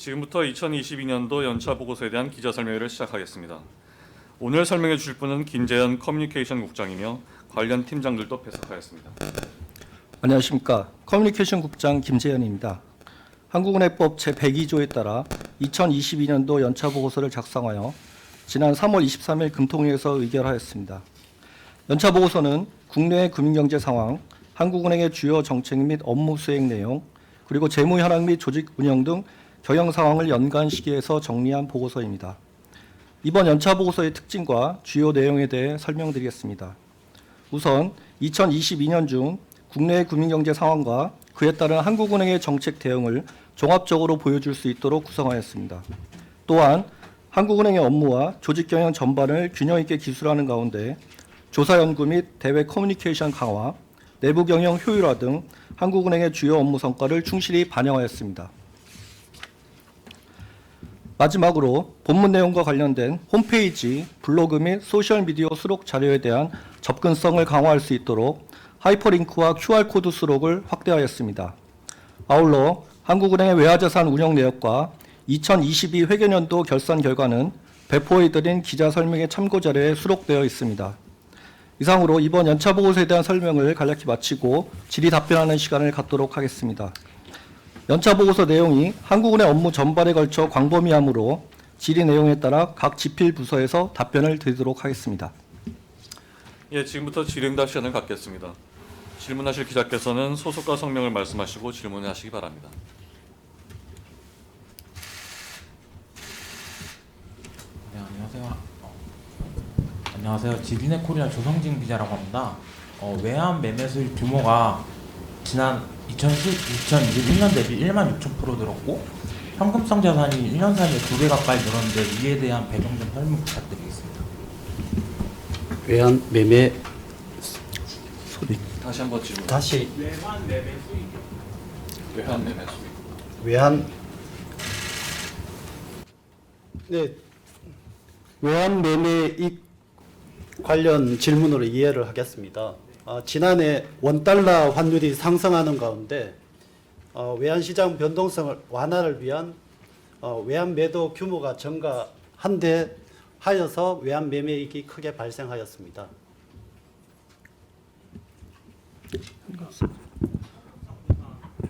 지금부터 2022년도 연차 보고서에 대한 기자 설명회를 시작하겠습니다. 오늘 설명해 주실 분은 김재현 커뮤니케이션 국장이며 관련 팀장들도 배석하였습니다. 안녕하십니까. 커뮤니케이션 국장 김재현입니다. 한국은행법 제102조에 따라 2022년도 연차 보고서를 작성하여 지난 3월 23일 금통위에서 의결하였습니다. 연차 보고서는 국내의 금융경제 상황, 한국은행의 주요 정책 및 업무 수행 내용, 그리고 재무 현황 및 조직 운영 등 경영 상황을 연간 시기에서 정리한 보고서입니다. 이번 연차 보고서의 특징과 주요 내용에 대해 설명드리겠습니다. 우선 2022년 중 국내의 금융경제 상황과 그에 따른 한국은행의 정책 대응을 종합적으로 보여줄 수 있도록 구성하였습니다. 또한 한국은행의 업무와 조직 경영 전반을 균형 있게 기술하는 가운데 조사 연구 및 대외 커뮤니케이션 강화, 내부 경영 효율화 등 한국은행의 주요 업무 성과를 충실히 반영하였습니다. 마지막으로 본문 내용과 관련된 홈페이지, 블로그 및 소셜미디어 수록 자료에 대한 접근성을 강화할 수 있도록 하이퍼링크와 QR코드 수록을 확대하였습니다. 아울러 한국은행의 외화자산 운영 내역과 2022 회계년도 결산 결과는 배포해드린 기자 설명의 참고 자료에 수록되어 있습니다. 이상으로 이번 연차 보고서에 대한 설명을 간략히 마치고 질의 답변하는 시간을 갖도록 하겠습니다. 연차 보고서 내용이 한국은행 업무 전반에 걸쳐 광범위하므로 질의 내용에 따라 각 지필 부서에서 답변을 드리도록 하겠습니다. 예, 지금부터 질의응답 시간을 갖겠습니다. 질문하실 기자께서는 소속과 성명을 말씀하시고 질문하시기 바랍니다. 네, 안녕하세요. 어, 안녕하세요. 지리네 코리아 조성진 기자라고 합니다. 어, 외환 매매 수입 규모가 지난 2010, 2021년 대비 1만 6천 프로 늘었고 현금성 자산이 1년 사이에 두 배 가까이 늘었는데 이에 대한 배경 좀 설명 부탁드리겠습니다. 외환 매매 다시 한번 질문. 다시 외환 매매 수입 외환 매매 수입. 외환 네 외환 매매익 관련 질문으로 이해를 하겠습니다. 어, 지난해 원 달러 환율이 상승하는 가운데 어, 외환 시장 변동성을 완화를 위한 어, 외환 매도 규모가 증가한데 하여서 외환 매매익이 크게 발생하였습니다.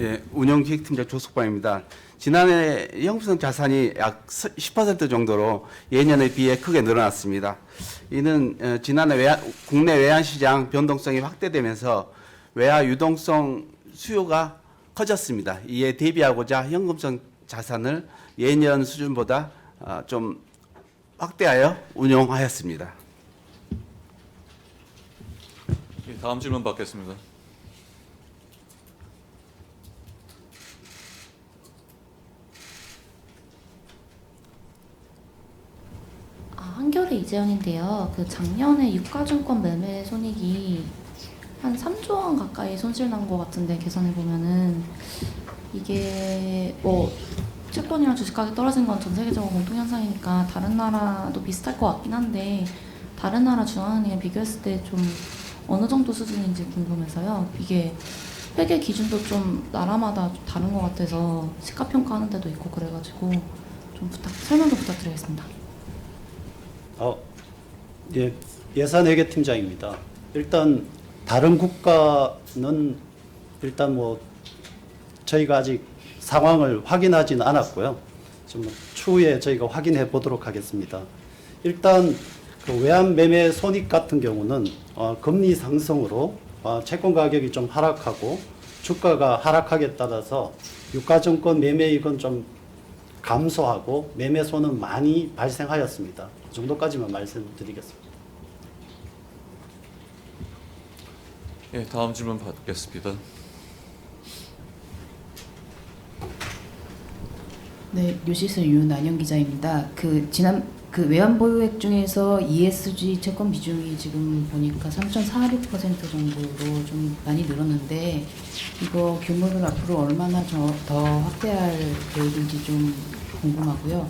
예, 운영기획팀장 조석방입니다. 지난해 형성 자산이 약 10% 정도로 예년에 비해 크게 늘어났습니다. 이는 어, 지난해 외환, 국내 외환 시장 변동성이 확대되면서 외화 유동성 수요가 커졌습니다. 이에 대비하고자 현금성 자산을 예년 수준보다 어, 좀 확대하여 운용하였습니다. 예, 다음 질문 받겠습니다. 아, 한겨레 이재현인데요. 그 작년에 유가증권 매매 손익이 한 3조 원 가까이 손실 난 것 같은데 계산해 보면은 이게 뭐 채권이랑 주식 가격 떨어진 건 전 세계적으로 공통 현상이니까 다른 나라도 비슷할 것 같긴 한데 다른 나라 중앙은행 비교했을 때 좀 어느 정도 수준인지 궁금해서요. 이게 회계 기준도 좀 나라마다 좀 다른 것 같아서 시가 평가하는 데도 있고 그래가지고 좀 부탁 설명 좀 부탁드리겠습니다. 어, 예, 예산회계 팀장입니다. 일단 다른 국가는 일단 뭐 저희가 아직 상황을 확인하지는 않았고요. 좀 추후에 저희가 확인해 보도록 하겠습니다. 일단 그 외환 매매 손익 같은 경우는 어, 금리 상승으로 어, 채권 가격이 좀 하락하고 주가가 하락하게 따라서 유가증권 매매익은 좀 감소하고 매매손은 많이 발생하였습니다. 그 정도까지만 말씀드리겠습니다. 예, 다음 질문 받겠습니다. 네, 뉴시스 윤안영 기자입니다. 그 지난 그 외환 보유액 중에서 ESG 채권 비중이 지금 보니까 3.46% 정도로 좀 많이 늘었는데 이거 규모를 앞으로 얼마나 저, 더 확대할 계획인지 좀 궁금하고요.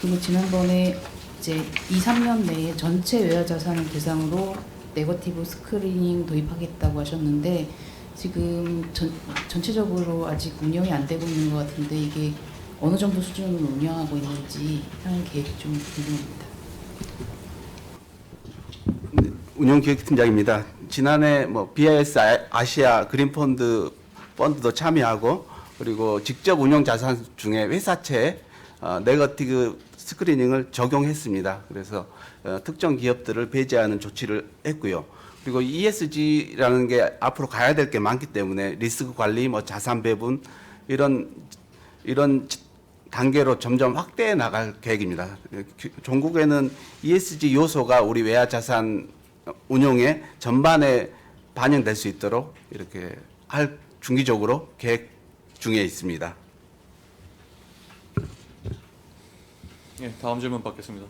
그리고 지난번에 이제 2, 3년 내에 전체 외화 자산을 대상으로 네거티브 스크리닝 도입하겠다고 하셨는데 지금 전, 전체적으로 아직 운영이 안 되고 있는 것 같은데 이게 어느 정도 수준으로 운영하고 있는지 하는 계획이 좀 궁금합니다. 운영기획팀장입니다. 지난해 뭐 BIS 아- 아시아 그린펀드 펀드도 참여하고 그리고 직접 운영 자산 중에 회사채 어, 네거티브 스크리닝을 적용했습니다. 그래서 어, 특정 기업들을 배제하는 조치를 했고요. 그리고 ESG라는 게 앞으로 가야 될 게 많기 때문에 리스크 관리, 뭐 자산 배분 이런 이런 지- 단계로 점점 확대해 나갈 계획입니다. 기- 종국에는 ESG 요소가 우리 외화 자산 운용의 전반에 반영될 수 있도록 이렇게 할 중기적으로 계획 중에 있습니다. 예, 다음 질문 받겠습니다.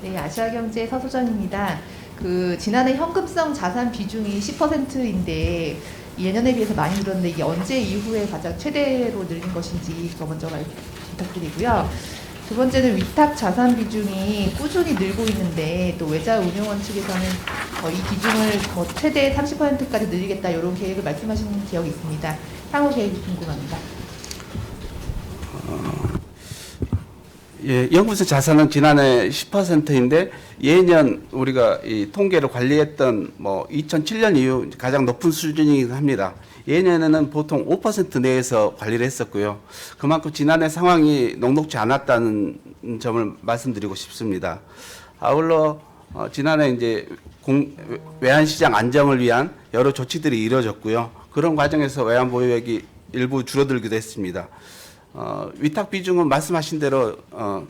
네, 아시아경제 서소정입니다. 그 지난해 현금성 자산 비중이 10%인데 예년에 비해서 많이 늘었는데 이게 언제 이후에 가장 최대로 늘린 것인지 그거 먼저 말 부탁드리고요. 두 번째는 위탁 자산 비중이 꾸준히 늘고 있는데 또 외자 운용원 측에서는 어, 이 비중을 더 최대 30%까지 늘리겠다 이런 계획을 말씀하시는 기억이 있습니다. 향후 계획이 궁금합니다. 예, 영구성 자산은 지난해 10%인데 예년 우리가 이 통계를 관리했던 뭐 2007년 이후 가장 높은 수준이긴 합니다. 예년에는 보통 5% 내에서 관리를 했었고요. 그만큼 지난해 상황이 녹록지 않았다는 점을 말씀드리고 싶습니다. 아울러 어, 지난해 이제 공, 외환 시장 안정을 위한 여러 조치들이 이루어졌고요. 그런 과정에서 외환 보유액이 일부 줄어들기도 했습니다. 어, 위탁 비중은 말씀하신 대로 어,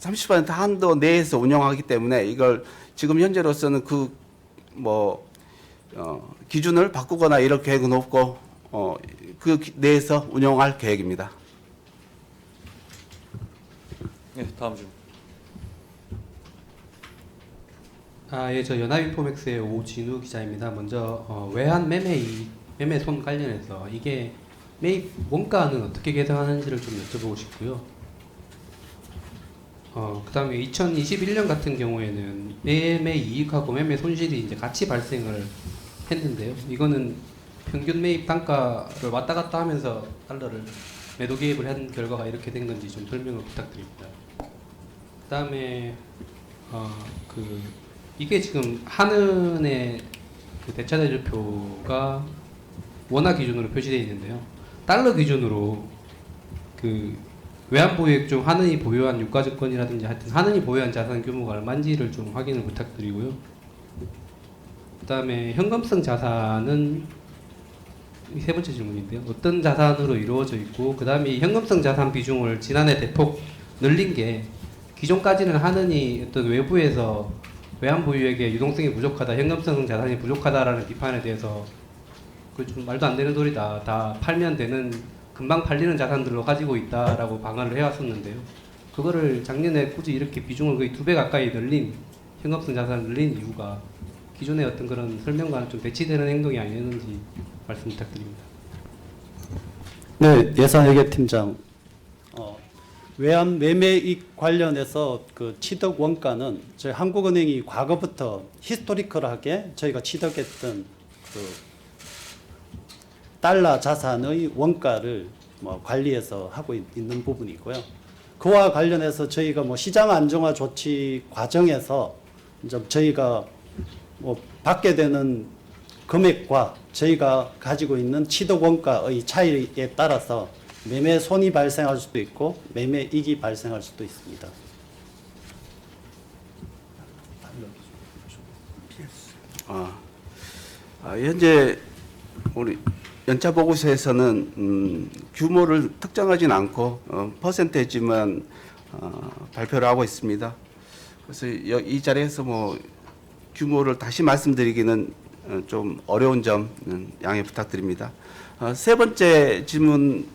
30% 한도 내에서 운영하기 때문에 이걸 지금 현재로서는 그 뭐 어, 기준을 바꾸거나 이럴 계획은 없고 어, 그 기- 내에서 운영할 계획입니다. 예, 다음 질문. 아, 예, 저 연합인포맥스의 오진우 기자입니다. 먼저 어, 외환 매매 이 매매 손 관련해서 이게 매입 원가는 어떻게 계산하는지를 좀 여쭤보고 싶고요. 어, 그다음에 2021년 같은 경우에는 매매 이익하고 매매 손실이 이제 같이 발생을 했는데요. 이거는 평균 매입 단가를 왔다 갔다 하면서 달러를 매도 개입을 한 결과가 이렇게 된 건지 좀 설명을 부탁드립니다. 그다음에 어, 그 이게 지금 한은의 그 대차 대조표가 원화 기준으로 표시되어 있는데요. 달러 기준으로 그 외환 보유액 중 한은이 보유한 유가증권이라든지 하여튼 한은이 보유한 자산 규모가 얼마인지를 좀 확인을 부탁드리고요. 그다음에 현금성 자산은 이세 번째 질문인데요. 어떤 자산으로 이루어져 있고 그다음에 이 현금성 자산 비중을 지난해 대폭 늘린 게 기존까지는 하느니 어떤 외부에서 외환 보유액의 유동성이 부족하다, 현금성 자산이 부족하다라는 비판에 대해서 그좀 말도 안 되는 소리다. 다 팔면 되는 금방 팔리는 자산들로 가지고 있다라고 방어를 해왔었는데요. 그거를 작년에 굳이 이렇게 비중을 거의 두 배 가까이 늘린 현금성 자산을 늘린 이유가 기존의 어떤 그런 설명과는 좀 배치되는 행동이 아니었는지 말씀 부탁드립니다. 네, 예산회계팀장. 어, 외환 매매익 관련해서 그 취득 원가는 저희 한국은행이 과거부터 히스토리컬하게 저희가 취득했던 그 달러 자산의 원가를 뭐 관리해서 하고 있, 는 부분이고요. 그와 관련해서 저희가 뭐 시장 안정화 조치 과정에서 이제 저희가 뭐 받게 되는 금액과 저희가 가지고 있는 취득 원가의 차이에 따라서 매매 손이 발생할 수도 있고 매매 이익이 발생할 수도 있습니다. 아, 아, 현재 우리 연차 보고서에서는 음, 규모를 특정하진 않고 어, 퍼센테이지만 어, 발표를 하고 있습니다. 그래서 여- 이 자리에서 뭐 규모를 다시 말씀드리기는 어, 좀 어려운 점 음, 양해 부탁드립니다. 어, 세 번째 질문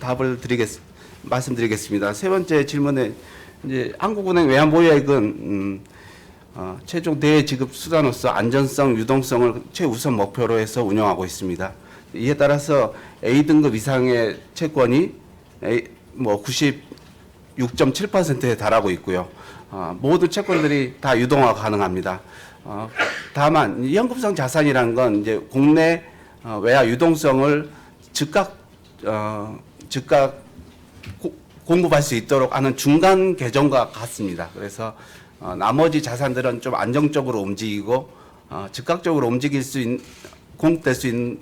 답을 드리겠 말씀드리겠습니다. 세 번째 질문에 이제 한국은행 외환보유액은 음, 어, 최종 대외 지급 수단으로서 안전성, 유동성을 최우선 목표로 해서 운영하고 있습니다. 이에 따라서 A 등급 이상의 채권이 A, 뭐 96.7%에 달하고 있고요. 어, 모든 채권들이 다 유동화 가능합니다. 어, 다만 이 현금성 자산이라는 건 이제 국내 어, 외화 유동성을 즉각 어, 즉각 고- 공급할 수 있도록 하는 중간 계정과 같습니다. 그래서 어, 나머지 자산들은 좀 안정적으로 움직이고 어, 즉각적으로 움직일 수 있는 공급될 수 있는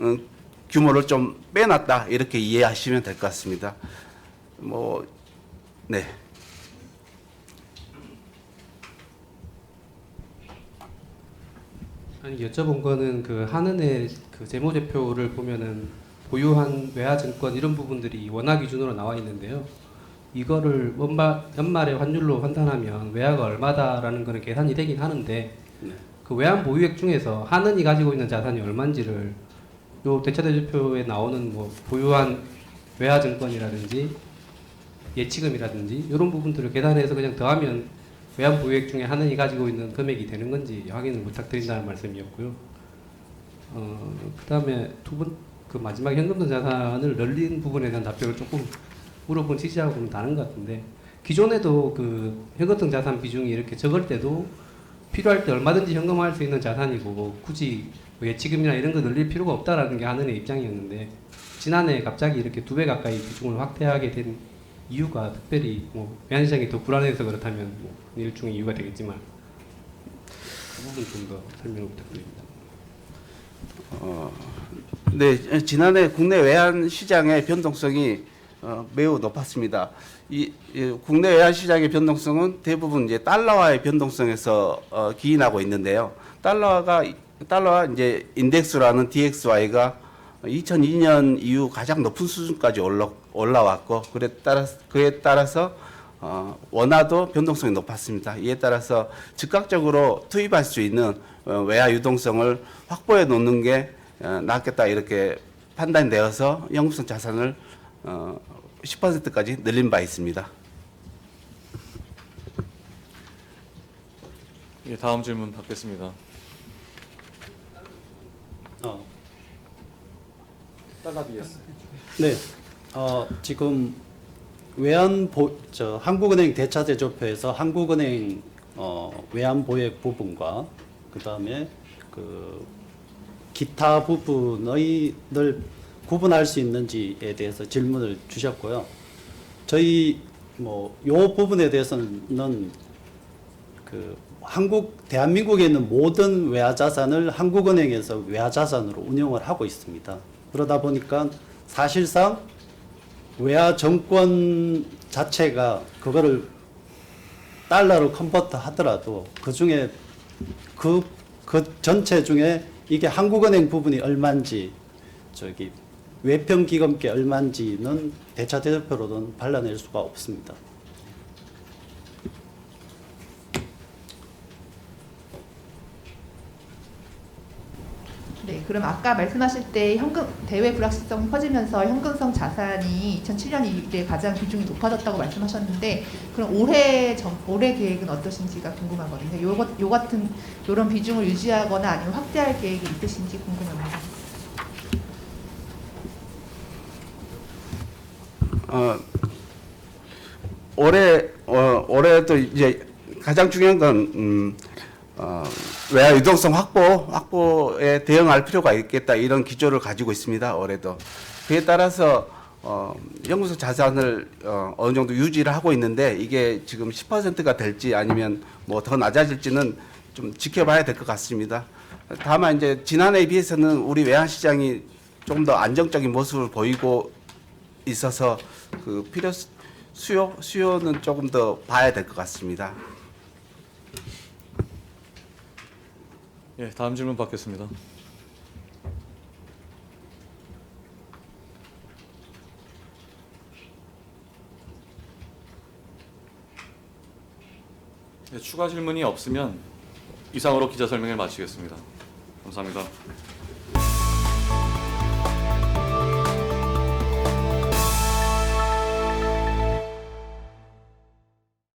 음, 규모를 좀 빼놨다 이렇게 이해하시면 될 것 같습니다. 뭐 네. 아니 여쭤본 거는 그 한은의 그 재무 제표를 보면은 보유한 외화증권 이런 부분들이 원화 기준으로 나와 있는데요. 이거를 연말, 연말에 환율로 환산하면 외화가 얼마다라는 거는 계산이 되긴 하는데 네. 그 외환 보유액 중에서 한은이 가지고 있는 자산이 얼마인지를 요 대차대조표에 나오는 뭐 보유한 외화증권이라든지 예치금이라든지 이런 부분들을 계산해서 그냥 더하면 외환 보유액 중에 한은이 가지고 있는 금액이 되는 건지 확인을 부탁드린다는 말씀이었고요. 어, 그다음에 두 번 그 마지막 현금성 자산을 늘린 부분에 대한 답변을 조금 물어본 취지하고는 다른 것 같은데 기존에도 그 현금성 자산 비중이 이렇게 적을 때도 필요할 때 얼마든지 현금화할 수 있는 자산이고 굳이 뭐 예치금이나 이런 거 늘릴 필요가 없다라는 게 한은의 입장이었는데 지난해 갑자기 이렇게 두 배 가까이 비중을 확대하게 된 이유가 특별히 뭐 외환시장이 더 불안해서 그렇다면 뭐 일종의 이유가 되겠지만 그 부분 좀 더 설명을 부탁드립니다. 어, 네, 지난해 국내 외환 시장의 변동성이 어, 매우 높았습니다. 이, 이 국내 외환 시장의 변동성은 대부분 이제 달러와의 변동성에서 어, 기인하고 있는데요. 달러가 달러와 이제 인덱스라는 DXY가 2002년 이후 가장 높은 수준까지 올라, 올라왔고 그에 따라 그에 따라서 어, 원화도 변동성이 높았습니다. 이에 따라서 즉각적으로 투입할 수 있는 어, 외화 유동성을 확보해 놓는 게 어, 낫겠다 이렇게 판단되어서 영국성 자산을 어, 10%까지 늘린 바 있습니다. 예, 다음 질문 받겠습니다. 어, BS. 네, 어, 지금 외환 보, 저 한국은행 대차 대조표에서 한국은행 어, 외환 보액 부분과 그 다음에 그 기타 부분의 늘 구분할 수 있는지에 대해서 질문을 주셨고요. 저희 뭐 요 부분에 대해서는 그 한국 대한민국에 있는 모든 외화 자산을 한국은행에서 외화 자산으로 운영을 하고 있습니다. 그러다 보니까 사실상 외화 정권 자체가 그거를 달러로 컨버트 하더라도 그 중에 그, 그 전체 중에 이게 한국은행 부분이 얼마인지 저기 외평기금계 얼마인지는 대차 대조표로는 발라낼 수가 없습니다. 네, 그럼 아까 말씀하실 때 현금 대외 불확실성이 커지면서 현금성 자산이 2007년 이후에 가장 비중이 높아졌다고 말씀하셨는데 그럼 올해 정, 올해 계획은 어떠신지가 궁금하거든요. 요, 것- 요 같은 요런 비중을 유지하거나 아니면 확대할 계획이 있으신지 궁금합니다. 어, 올해 어, 올해도 이제 가장 중요한 건 음, 어, 외화 유동성 확보 확보에 대응할 필요가 있겠다 이런 기조를 가지고 있습니다. 올해도 그에 따라서 어, 영구적 자산을 어, 어느 정도 유지를 하고 있는데 이게 지금 10%가 될지 아니면 뭐 더 낮아질지는 좀 지켜봐야 될 것 같습니다. 다만 이제 지난해에 비해서는 우리 외환 시장이 조금 더 안정적인 모습을 보이고 있어서 그 필요 수- 수요 수요는 조금 더 봐야 될 것 같습니다. 예, 다음 질문 받겠습니다. 예, 추가 질문이 없으면 이상으로 기자 설명을 마치겠습니다. 감사합니다.